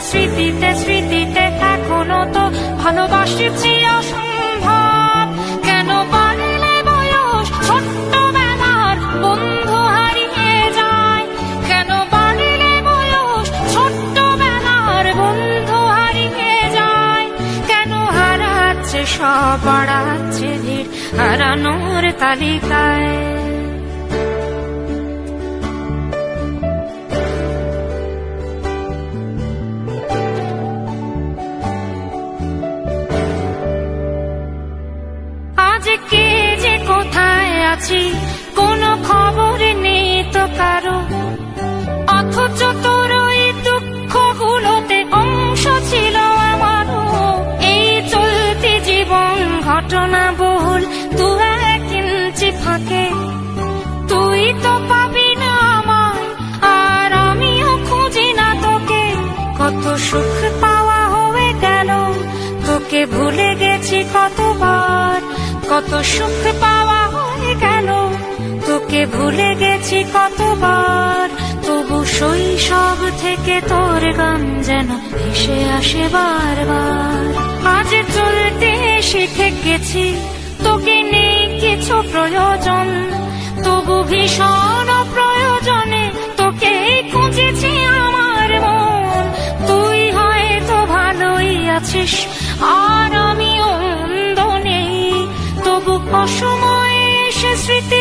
স্মৃতিতে স্মৃতিতে এখনও তো ভালোবাসছি অসম্ভব কেন পারলে বয়স? ছোট্টবেলার বন্ধু হারিয়ে যায়। কেন পারলে বয়স? ছোট্টবেলার বন্ধু হারিয়ে যায়। কেন হারাচ্ছে সব, বাড়াচ্ছে ভিড় হারানোর তালিকায়? আছি, কোনো খবর নেই তো কারও। অথচ তোর ওই দুঃখগুলোতে অংশ ছিল আমারও। এই চলতি জীবন ঘটনা বহুল দু এক ইঞ্চি ফাঁকে। তুই তো পাবি না আমায়, আর আমিও খুঁজি না তোকে। কত সুখ পাওয়া হয়ে গেল, তোকে ভুলে গেছি কতবার। কত সুখ পাওয়া তোকে ভুলে গেছি কতবার। তবু শৈশব থেকে তোর গান যেন ভেসে আসে বারবার। আজ চলতে শিখে গেছি, তোকে নেই কিছু প্রয়োজন। তবু ভীষণ প্রয়োজনে তোকে খুঁজেছি আমার মন। তুই হয়তো ভালোই আছিস, আর আমি অন্ধ নেই। তবু অসময়ে এসে স্মৃতিগুলো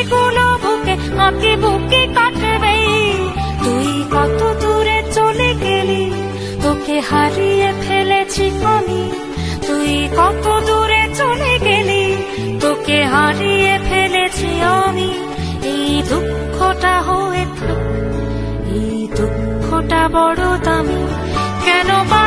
আঁকে বুকে কাটবে। তুই কত দূরে চলে গেলি? তোকে হারিয়ে ফেলেছি আমি। তুই কত দূরে চলে গেলি? তোকে হারিয়ে ফেলেছি আমি। এই দুঃখটা হয়ে থাক। এই দুঃখটা বড় দামি। কেন বাড়লে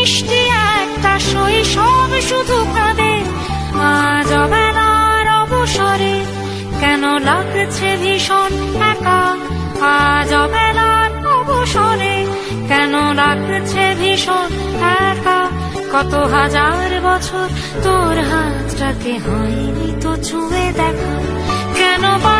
মিষ্টি একটা শৈশব শুধু কাঁদে আজ অবেলার অবসরে কেন লাগছে ভীষণ একা? আজ অবেলার অবসরে কেন লাগছে ভীষণ একা? কত হাজার বছর তোর হাতটাকে হয়নি তো ছুঁয়ে দেখা। কেন বাড়লে